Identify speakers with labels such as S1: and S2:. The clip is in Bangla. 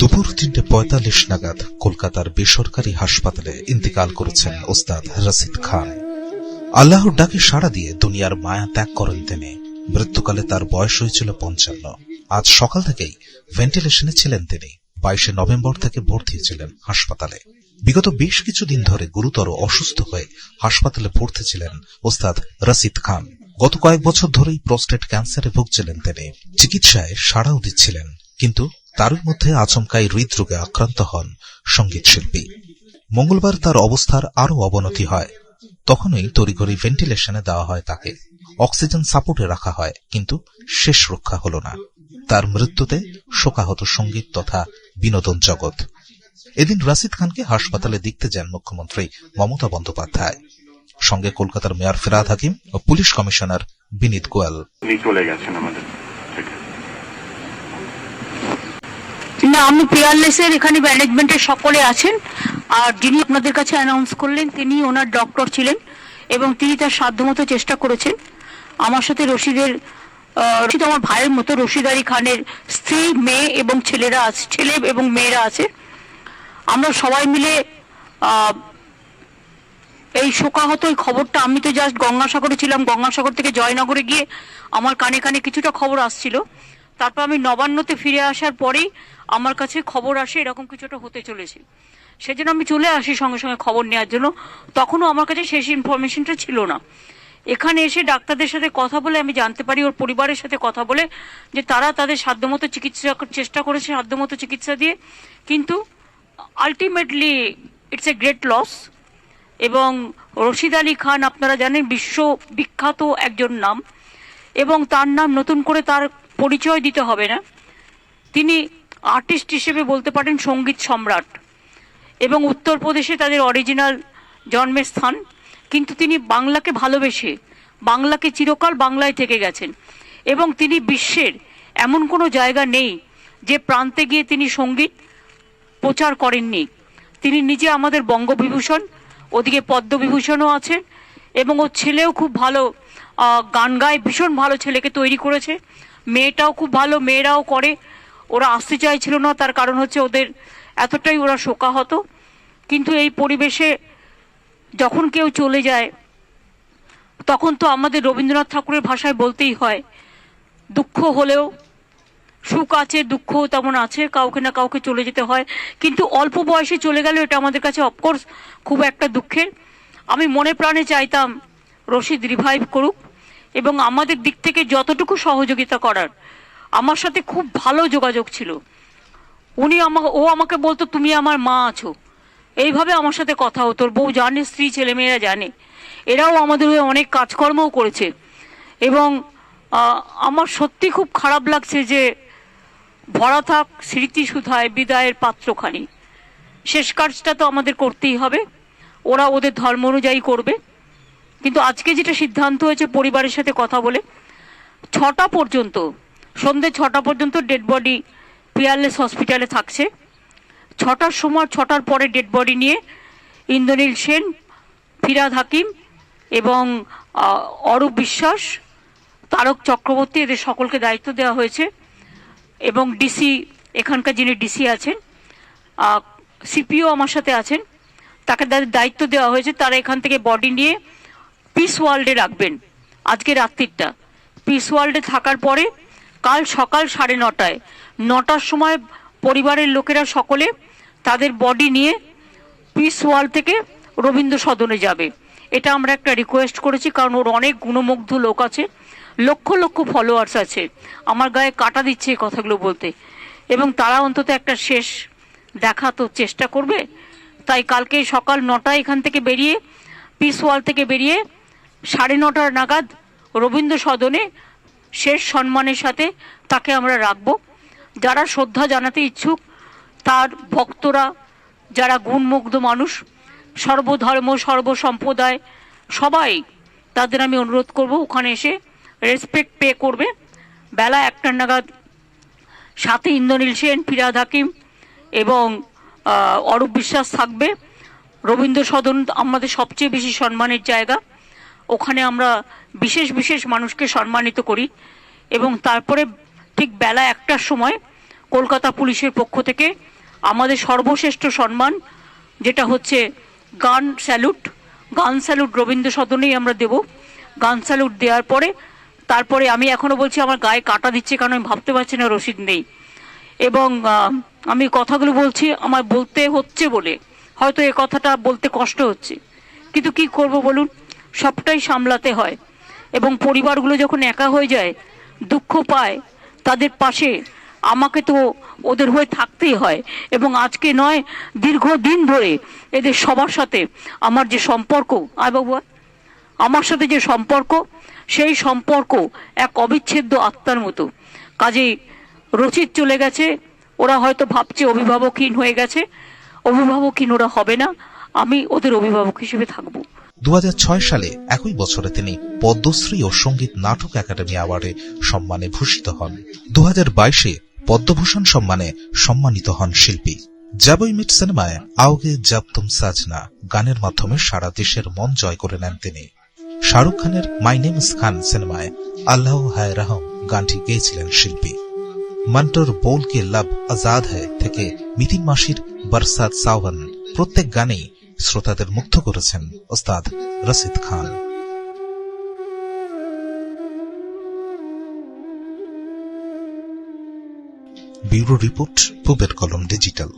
S1: দুপুর তিনটে পঁয়তাল্লিশ নাগাদ কলকাতার বেসরকারি হাসপাতালে ইন্তেকাল করেছেন ওস্তাদ রাশিদ খান। আল্লাহর ডাকে সাড়া দিয়ে দুনিয়ার মায়া ত্যাগ করেন তিনি। মৃত্যুকালে তার বয়স হয়েছিল পঞ্চান্ন। আজ সকাল থেকেই ভেন্টিলেশনে ছিলেন তিনি। বাইশে নভেম্বর থেকে ভর্তি ছিলেন হাসপাতালে। বিগত বেশ কিছুদিন ধরে গুরুতর অসুস্থ হয়ে হাসপাতালে ভর্তি ছিলেন ওস্তাদ রাশিদ খান। গত কয়েক বছর ধরেই প্রস্টেট ক্যান্সারে ভুগছিলেন তিনি। চিকিৎসায় সাড়াও দিচ্ছিলেন। কিন্তু তারই মধ্যে আচমকাই হৃদরোগে আক্রান্ত হন সংগীত শিল্পী। মঙ্গলবার তার অবস্থার আরও অবনতি হয়। তখনই তড়িঘড়ি ভেন্টিলেশনে দেওয়া হয় তাকে। অক্সিজেন সাপোর্টে রাখা হয়, কিন্তু শেষ রক্ষা হল না। তার মৃত্যুতে শোকাহত সংগীত তথা বিনোদন জগৎ। এদিন রাশিদ খানকে হাসপাতালে দেখতে যান মুখ্যমন্ত্রী মমতা বন্দ্যোপাধ্যায়। সঙ্গে কলকাতার মেয়র ফেরাদ হাকিম ও পুলিশ কমিশনার বিনীত গোয়াল।
S2: চলে গেছেন আমাদের।
S3: না, আমি পিয়ারলেসের এখানে ম্যানেজমেন্টের সকলে আছেন। আর যিনি আপনাদের কাছে অ্যানাউন্স করলেন, তিনি ওনার ডক্টর ছিলেন এবং তিনি তার সাধ্যমতো চেষ্টা করেছেন। আমার সাথে রশিদের রশিদ আমার ভাইয়ের মতো রশিদ আলী খানের স্ত্রী, মেয়ে এবং ছেলেরা আছে, ছেলে এবং মেয়েরা আছে। আমরা সবাই মিলে এই শোকাহত এই খবরটা, আমি তো জাস্ট গঙ্গাসাগরে ছিলাম, গঙ্গাসাগর থেকে জয়নগরে গিয়ে আমার কানে কানে কিছুটা খবর আসছিল। তারপর আমি নবান্নতে ফিরে আসার পরেই আমার কাছে খবর আসে, এরকম কিছুটা হতে চলেছে। সেজন্য আমি চলে আসি সঙ্গে সঙ্গে খবর নেওয়ার জন্য। তখনও আমার কাছে শেষ ইনফরমেশনটা ছিল না। এখানে এসে ডাক্তারদের সাথে কথা বলে আমি জানতে পারি, ওর পরিবারের সাথে কথা বলে যে তারা তাদের সাধ্যমতো চিকিৎসা চেষ্টা করেছে সাধ্যমতো চিকিৎসা দিয়ে। কিন্তু ultimately it's a great loss এবং রশিদ আলী খান, আপনারা জানেন বিশ্ব বিখ্যাত একজন নাম। এবং তার নাম নতুন করে তার পরিচয় দিতে হবে না। তিনি আর্টিস্ট হিসেবে বলতে পারেন সংগীত সম্রাট এবং উত্তরপ্রদেশে তাদের অরিজিনাল জন্মের স্থান। কিন্তু তিনি বাংলাকে ভালোবেসে, বাংলাকে চিরকাল বাংলায় থেকে গেছেন এবং তিনি বিশ্বের এমন কোনো জায়গা নেই যে প্রান্তে গিয়ে তিনি সংগীত প্রচার করেননি। তিনি নিজে আমাদের বঙ্গবিভূষণ, ওদিকে পদ্মবিভূষণও আছেন এবং ওর ছেলেও খুব ভালো গান গায়, ভীষণ ভালো ছেলেকে তৈরি করেছে। মেয়েটাও খুব ভালো, মেয়েরাও করে। ওরা আসতে চাইছিল না, তার কারণ হচ্ছে ওদের এতটাই ওরা শোকাহত। কিন্তু এই পরিবেশে যখন কেউ চলে যায়, তখন তো আমাদের রবীন্দ্রনাথ ঠাকুরের ভাষায় বলতেই হয়, দুঃখ হলেও সুখ আছে দুঃখ তেমন আছে, কাউকে না কাউকে চলে যেতে হয়। কিন্তু অল্প বয়সে চলে গেল এটা আমাদের কাছে অফকোর্স খুব একটা দুঃখের। আমি মনে প্রাণে চাইতাম রশিদ রিভাইভ করুক। এবং আমাদের দিক থেকে যতটুকু সহযোগিতা করার, আমার সাথে খুব ভালো যোগাযোগ ছিল। উনি আমাকে ও আমাকে বলতো, তুমি আমার মা আছো। এইভাবে আমার সাথে কথা হতো। বউ জানে, স্ত্রী, ছেলেমেয়েরা জানে। এরাও আমাদের হয়ে অনেক কাজকর্মও করেছে। এবং আমার সত্যি খুব খারাপ লাগছে যে, ভরা থাক স্মৃতি সুধায় বিদায়ের পাত্রখানি। শেষ কাজটা তো আমাদের করতেই হবে। ওরা ওদের ধর্ম অনুযায়ী করবে। কিন্তু আজকে যেটা সিদ্ধান্ত হয়েছে পরিবারের সাথে কথা বলে, ছটা পর্যন্ত, সন্ধে ছটা পর্যন্ত ডেড বডি পিয়ারলেস হসপিটালে থাকছে। ছটার সময়, ছটার পরে ডেড বডি নিয়ে ইন্দ্রনীল সেন, ফিরাদ হাকিম এবং অরূপ বিশ্বাস, তারক চক্রবর্তী এদের সকলকে দায়িত্ব দেওয়া হয়েছে এবং ডিসি এখানকার যিনি ডিসি আছেন সিপিও আমার সাথে আছেন, তাকে দায়িত্ব দেওয়া হয়েছে। তারা এখান থেকে বডি নিয়ে পিস ওয়ার্ল্ডে রাখবেন। আজকে রাত্রিটা পিস ওয়ার্ল্ডে থাকার পরে কাল সকাল সাড়ে নটায়, নটার সময় পরিবারের লোকেরা সকলে তাদের বডি নিয়ে পিস ওয়ার্ল্ড থেকে রবীন্দ্র সদনে যাবে। এটা আমরা একটা রিকোয়েস্ট করেছি, কারণ ওর অনেক গুণমুগ্ধ লোক আছে। লক্ষ লক্ষ ফলোয়ার্স আছে। আমার গায়ে কাটা দিচ্ছে এই কথাগুলো বলতে। এবং তারা অন্তত একটা শেষ দেখা তো চেষ্টা করবে। তাই কালকে সকাল নটায় এখান থেকে বেরিয়ে পিস ওয়াল থেকে বেরিয়ে সাড়ে নটার নাগাদ রবীন্দ্র সদনে শেষ সম্মানের সাথে তাকে আমরা রাখব। যারা শ্রদ্ধা জানাতে ইচ্ছুক, তার ভক্তরা, যারা গুণমুগ্ধ মানুষ, সর্বধর্ম, সর্বসম্প্রদায়, সবাই তাদের আমি অনুরোধ করব, ওখানে এসে রেসপেক্ট পে করবে। বেলা একটার নাগাদ সাথে ইন্দ্রনীল সেন, ফিরাদ হাকিম এবং অরূপ বিশ্বাস থাকবে। রবীন্দ্র সদন আমাদের সবচেয়ে বেশি সম্মানের জায়গা। ওখানে আমরা বিশেষ বিশেষ মানুষকে সম্মানিত করি এবং তারপরে ঠিক বেলা একটার সময় কলকাতা পুলিশের পক্ষ থেকে আমাদের সর্বশ্রেষ্ঠ সম্মান, যেটা হচ্ছে গান স্যালুট। গান স্যালুট রবীন্দ্র সদনেই আমরা দেব। গান স্যালুট দেওয়ার পরে, তারপরে আমি এখনও বলছি, আমার গায়ে কাটা দিচ্ছে কারণ আমি ভাবতে পারছি না রসিদ নেই। এবং আমি কথাগুলো বলছি, আমার বলতে হচ্ছে বলে। হয়তো এ কথাটা বলতে কষ্ট হচ্ছে। কিন্তু কি করব বলুন? সবটাই সামলাতে হয় এবং পরিবারগুলো যখন একা হয়ে যায়, দুঃখ পায়, তাদের পাশে আমাকে তো ওদের হয়ে থাকতেই হয় এবং আজকে নয়, দীর্ঘদিন ধরে এদের সবার সাথে আমার যে সম্পর্ক, আয় বাবু। আমার সাথে যে সম্পর্ক, সেই সম্পর্ক এক অবিচ্ছেদ্য আত্মার মতো কাজেই রচিত চলে গেছে, ওরা হয়তো ভাবছে অভিভাবকহীন হয়ে গেছে, অভিভাবকহীন ওরা হবে না, আমি ওদের অভিভাবক হিসেবে থাকব
S1: দু হাজার ছয় সালে একই বছরে তিনি পদ্মশ্রী ও সংগীত নাটক একাডেমি অ্যাওয়ার্ডে সম্মানে ভূষিত হন। দু বাইশে পদ্মভূষণ সম্মানে সম্মানিত হন শিল্পী। যাবই মিট সিনেমায় আওগে জব তুম সাজনা গানের মাধ্যমে সারা দেশের মন জয় করে নেন তিনি। শাহরুখ খানের মাই নেম খান সিনেমায় আল্লাহ হায় রাহম গানটি গেয়েছিলেন শিল্পী। মন্টর বোল কে লাভ আজাদ হ্যায় থেকে মিতিন মাসির বরসাত সাওয়ান প্রত্যেক গানেই শ্রোতাদের মুগ্ধ করেছেন Ustad Rashid Khan. Bureau report Puber Kalam digital.